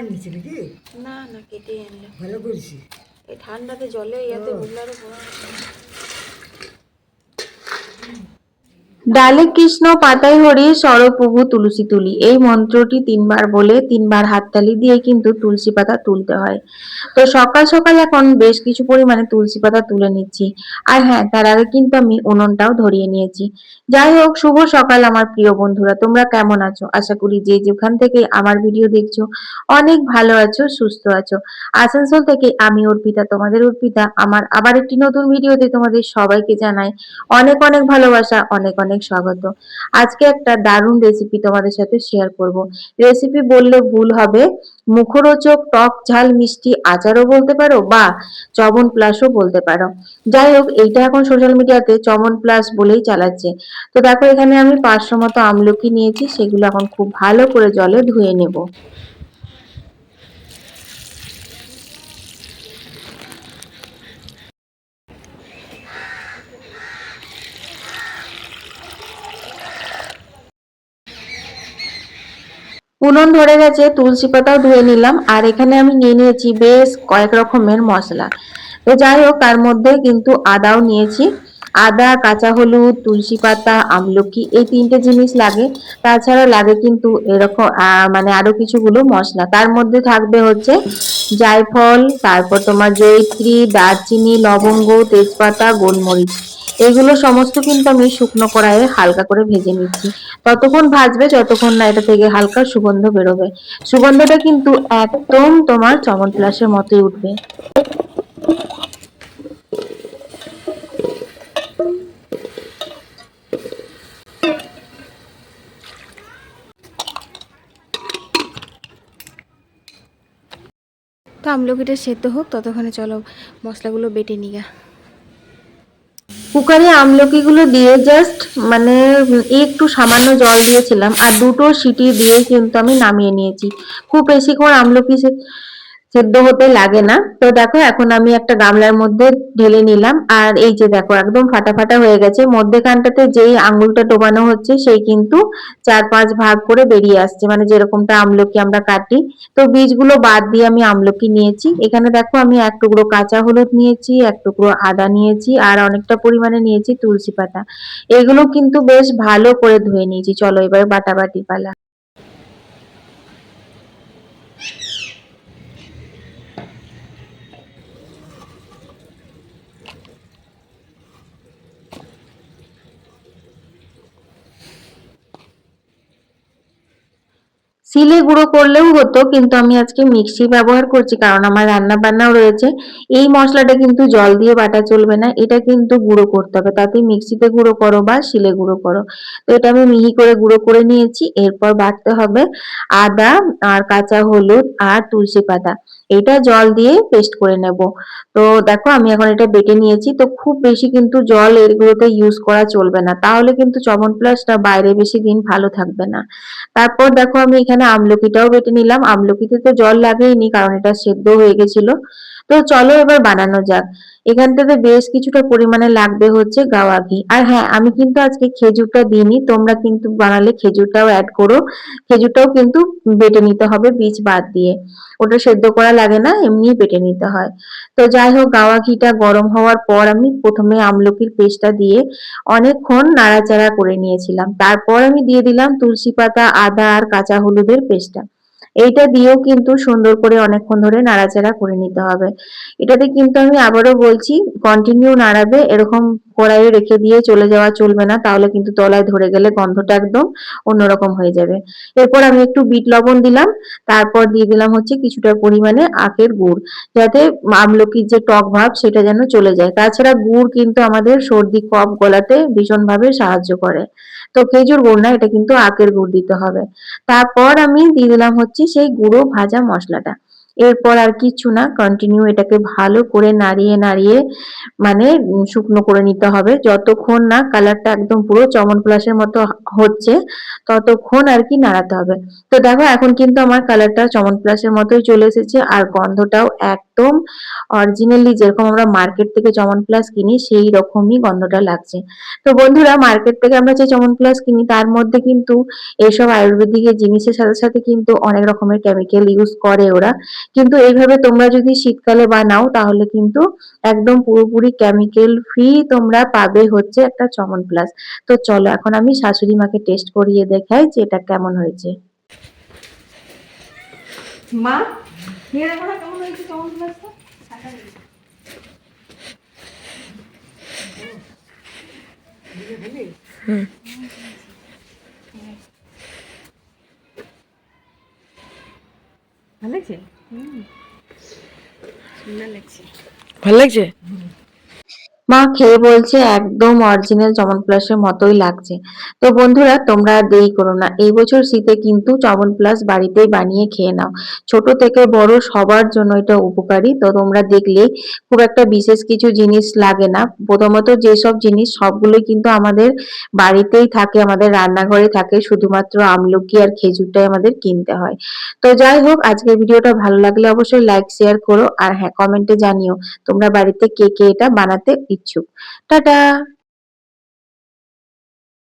আনিছি নাকি? না না কেটে আনলাম ভালো করেছি এই ঠান্ডাতে জলে ইয়াতে ও। বুগলারও পড়া ডালে কৃষ্ণ, পাতায় হরি সরপ্রভু তুলসী তুলি। এই মন্ত্রটি তিনবার বলে, তিনবার হাততালি দিয়ে কিন্তু তুলসী পাতা তুলতে হয়। তো সকাল সকাল এখন বেশ কিছু পরিমাণে তুলসী পাতা তুলে নিচ্ছি। আর হ্যাঁ তার আগে কিন্তু আমি উনুনটাও ধরিয়ে নিয়েছি। যাই হোক, শুভ সকাল আমার প্রিয় বন্ধুরা। তোমরা কেমন আছো? আশা করি যে যেখান থেকে আমার ভিডিও দেখছ, অনেক ভালো আছো, সুস্থ আছো। আসানসোল থেকে আমি অর্পিতা, তোমাদের অর্পিতা। আমার আবার একটি নতুন ভিডিওতে তোমাদের সবাইকে জানাই অনেক অনেক ভালোবাসা, অনেক অনেক স্বাগত। আজকে একটা দারুণ রেসিপি তোমাদের সাথে শেয়ার করব। রেসিপি বললে ভুল হবে। মুখরোচক, টক, ঝাল, মিষ্টি আচারও বলতে পারো বা চবন প্লাসও বলতে পারো। যাই হোক, এইটা এখন সোশ্যাল মিডিয়াতে চমন প্লাস বলেই চালাচ্ছে। তো দেখো, এখানে আমি পাঁচশো মতো আমলকি নিয়েছি, সেগুলো এখন খুব ভালো করে জলে ধুয়ে নেব। উনুন ধরে গেছে, তুলসী পাতাও ধুয়ে নিলাম, আর এখানে আমি নিয়ে নিয়েছি বেশ কয়েক রকমের মশলা। তো যাই হোক, তার মধ্যে কিন্তু আদাও নিয়েছি। আদা, কাঁচা হলুদ, তুলসী পাতা, আমলকি, এই তিনটে জিনিস লাগে। তাছাড়া লাগে কিন্তু এরকম মানে আরও কিছুগুলো মশলা। তার মধ্যে থাকবে হচ্ছে জায়ফল, তারপর তোমার জয়িত্রী, দারচিনি, লবঙ্গ, তেজপাতা, গোলমরিচ। এগুলো সমস্ত কিন্তু আমি শুকনো কড়াইয়ে হালকা করে ভেজে নিচ্ছি। ততক্ষণ ভাজবে, যতক্ষণ না এটা থেকে হালকা সুগন্ধ বেরোবে। সুগন্ধটা কিন্তু একদম তোমার চমন প্লাসের মতোই উঠবে। তো আমলকিটা সেদ্ধ হোক, ততক্ষণে চলো মশলাগুলো বেটে নিগা কুকারে আমলকিগুলো দিয়ে জাস্ট মানে একটু সামান্য জল দিয়েছিলাম আর দুটো সিটি দিয়ে কিন্তু আমি নামিয়ে নিয়েছি। খুব বেশিক্ষণ আমলকি সেদ্ধ হতে লাগে না। তো দেখো, এখন আমি একটা গামলার মধ্যে ঢেলে নিলাম। আর এই যে দেখো, একদম ফাটা ফাটা হয়ে গেছে। মধ্যেখানটাতে যেই আঙুলটা ডোবানো হচ্ছে, সেই কিন্তু চার পাঁচ ভাগ করে বেরিয়ে আসছে। মানে যেরকমটা আমলকি আমরা কাটি। তো বীজগুলো বাদ দিয়ে আমি আমলকি নিয়েছি। এখানে দেখো, আমি এক টুকরো কাঁচা হলুদ নিয়েছি, এক টুকরো আদা নিয়েছি, আর অনেকটা পরিমাণে নিয়েছি তুলসী পাতা। এগুলো কিন্তু বেশ ভালো করে ধুয়ে নিয়েছি। চলো এবার বাটাবাটি পালা। সিলে গুঁড়ো করলেও হতো, কিন্তু আমি আজকে মিক্সি ব্যবহার করছি, কারণ আমার রান্না বান্নাও রয়েছে। এই মশলাটা কিন্তু জল দিয়ে বাটা চলবে না, এটা কিন্তু গুঁড়ো করতে হবে। তাতে মিক্সিতে গুঁড়ো করো বা শিলে গুঁড়ো করো। তো এটা আমি মিহি করে গুঁড়ো করে নিয়েছি, এরপর বাটতে হবে আদা আর কাঁচা হলুদ আর তুলসী পাতা। এটা জল দিয়ে পেস্ট করে নেব। তো দেখো আমি এখন এটা বেটে নিয়েছি, তো খুব বেশি কিন্তু জল এগুলোতে ইউজ করা চলবে না। তাহলে কিন্তু চমন প্লাসটা বাইরে বেশি দিন ভালো থাকবে না। তারপর দেখো আমি এখানে আমলকিটাও বেটে নিলাম। আমলকিতে তো জল লাগেইনি কারণ এটা সেদ্ধ হয়ে গেছিল। তো চলো এবার বানানো যাক। এখান থেকে বেশ কিছুটা পরিমাণে লাগবে হচ্ছে গাওয়া ঘি। আর হ্যাঁ আমি কিন্তু আজকে খেজুরটা দিইনি, তোমরা কিন্তু বানালে খেজুরটাও অ্যাড করো। খেজুরটাও কিন্তু বেটে নিতে হবে বীজ বাদ দিয়ে। ওটা সেদ্ধ করা লাগে না এমনি বেটে নিতে হয়। তো যাই হোক, গাওয়া ঘিটা গরম হওয়ার পর আমি প্রথমে আমলকির পেস্টটা দিয়ে অনেকক্ষণ নাড়াচাড়া করে নিয়েছিলাম। তারপর আমি দিয়ে দিলাম তুলসী পাতা, আদা আর কাঁচা হলুদের পেস্টটা। এইটা দিয়েও কিন্তু সুন্দর করে অনেকক্ষণ ধরে নাড়াচাড়া করে নিতে হবে। এটাতে কিন্তু আমি আবারও বলছি কন্টিনিউ নাড়াবে, এরকম কড়াইয়ে রেখে দিয়ে চলে যাওয়া চলবে না, তাহলে কিন্তু তলায় ধরে গেলে গন্ধটা একদম অন্যরকম হয়ে যাবে। এরপর আমি একটু বিট লবণ দিলাম, তারপর দিয়ে দিলাম হচ্ছে কিছুটা পরিমাণে আখের গুড়, যাতে আমলকির যে টক ভাব সেটা যেন চলে যায়। তাছাড়া গুড় কিন্তু আমাদের সর্দি, কফ, গলাতে ভীষণভাবে সাহায্য করে। তো খেজুর গুড় না, এটা কিন্তু আখের গুড় দিতে হবে। তারপর আমি দিয়ে দিলাম হচ্ছে সেই গুঁড়ো ভাজা মশলাটা। এরপর আর কিছু না কন্টিনিউ এটাকে ভালো করে নাড়িয়ে নাড়িয়ে মানে শুকনো করে নিতে হবে। যতক্ষণ না কালারটা একদম পুরো চমন প্লাসের মতো হচ্ছে, ততক্ষণ আর কি নাড়াতে হবে। তো দেখো, এখন কিন্তু আমার কালারটা চমন প্লাসের মতোই চলে এসেছে আর গন্ধটাও একদম অরিজিনালি যেরকম আমরা মার্কেট থেকে চমন প্লাস কিনি, সেই রকমই গন্ধটা লাগছে। তো বন্ধুরা মার্কেট থেকে আমরা যে চমন প্লাস কিনি, তার মধ্যে কিন্তু এসব আয়ুর্বেদিক জিনিসের সাথে সাথে কিন্তু অনেক রকমের কেমিক্যাল ইউজ করে ওরা। কিন্তু এইভাবে তোমরা যদি শীতকালে বানাও তাহলে কিন্তু একদম পুরোপুরি কেমিক্যাল ফ্রি তোমরা পাবে হচ্ছে একটা চমন প্লাস তো চলো এখন আমি শাশুড়ি মাকে টেস্ট করিয়ে দেখাই যে এটা কেমন হয়েছে। মা নিয়ে দেখো না কেমন হয়েছে চমন প্লাসটা ভালো লাগছে সুন্দর লাগছে ভালো লাগছে মা খেয়ে বলছে, একদম অরিজিনাল চমন প্লাসের মতোই লাগছে। তো বন্ধুরা, তোমরা আর দেরি করো না। এই বছর শীতে কিন্তু চমন প্লাস বাড়িতেই বানিয়ে খেয়ে নাও। ছোট থেকে বড় সবার জন্য এটা উপকারী। তো তোমরা দেখলে খুব একটা বিশেষ কিছু জিনিস লাগে না। প্রথমত যেসব জিনিস, সবগুলোই কিন্তু আমাদের বাড়িতেই থাকে, আমাদের রান্নাঘরে থাকে। শুধুমাত্র আমলকি আর খেজুরটাই আমাদের কিনতে হয়। তো যাই হোক, আজকের ভিডিওটা ভালো লাগলে অবশ্যই লাইক শেয়ার করো। আর হ্যাঁ কমেন্টে জানিও তোমরা বাড়িতে কে কে এটা বানাতে YouTube. Та-да!